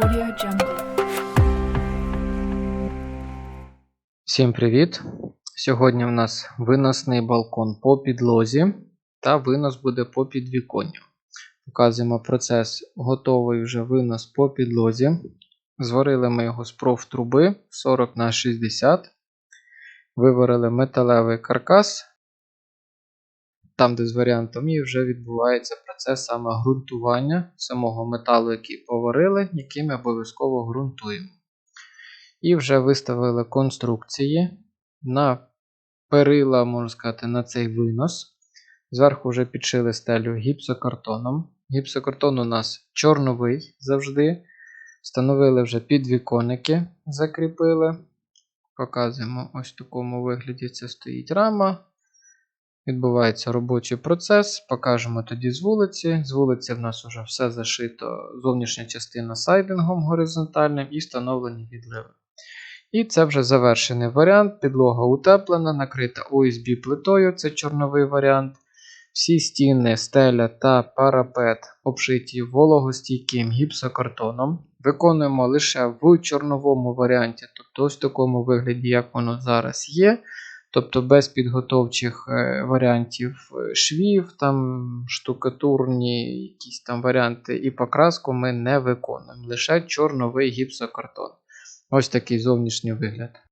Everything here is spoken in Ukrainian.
Audio. Всім привіт! Сьогодні в нас виносний балкон по підлозі та винос буде по підвіконню. Показуємо процес готовий вже винос по підлозі. Зварили ми його з профтруби 40 на 60 Виварили металевий каркас. Там, де з варіантом і вже відбувається процес саме ґрунтування самого металу, який поварили, який ми обов'язково ґрунтуємо. І вже виставили конструкції на перила, можна сказати, на цей винос. Зверху вже підшили стелю гіпсокартоном. Гіпсокартон у нас чорновий завжди. Встановили вже підвіконники, закріпили. Показуємо ось в такому вигляді це стоїть рама. Відбувається робочий процес. Покажемо тоді з вулиці. З вулиці в нас вже все зашито, зовнішня частина сайдингом горизонтальним і встановлені відливи. І це вже завершений варіант. Підлога утеплена, накрита OSB плитою, це чорновий варіант. Всі стіни, стеля та парапет обшиті вологостійким гіпсокартоном. Виконуємо лише в чорновому варіанті, тобто ось в такому вигляді, як воно зараз є. Тобто без підготовчих е, варіантів е, швів, там штукатурні якісь там варіанти і покраску ми не виконуємо. Лише чорновий гіпсокартон. Ось такий зовнішній вигляд.